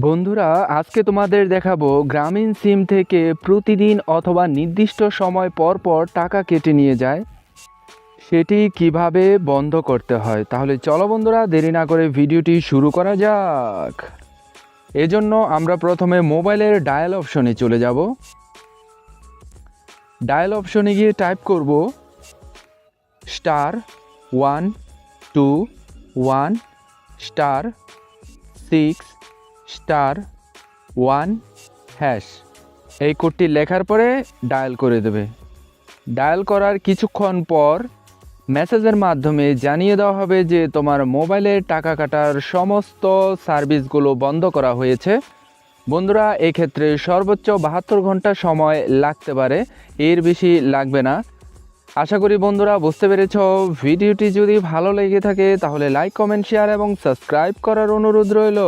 বন্ধুরা, আজকে তোমাদের দেখাবো গ্রামীণ সিম থেকে প্রতিদিন অথবা নির্দিষ্ট সময় পর পর টাকা কেটে নিয়ে যায়। সেটি কীভাবে বন্ধ করতে হয়? তাহলে চলো বন্ধুরা, দেরি না করে ভিডিওটি শুরু করা যাক। এজন্য আমরা প্রথমে মোবাইলের ডায়াল অপশনে চলে যাব। ডায়াল অপশনে গিয়ে টাইপ করব, star one, two, one, star six star one hash এই কোডটি লেখার পরে ডায়াল করে দেবে। ডায়াল করার কিছুক্ষণ পর মেসেজের মাধ্যমে জানিয়ে দেওয়া হবে যে তোমার মোবাইলের টাকা কাটার সমস্ত সার্ভিসগুলো বন্ধ করা হয়েছে। বন্ধুরা, এক্ষেত্রে সর্বোচ্চ বাহাত্তর ঘণ্টা সময় লাগতে পারে। এর বেশি লাগবে না। আশা করি বন্ধুরা বুঝতে পেরেছ। ভিডিওটি যদি ভালো লেগে থাকে তাহলে লাইক কমেন্ট শেয়ার এবং সাবস্ক্রাইব করার অনুরোধ রইল।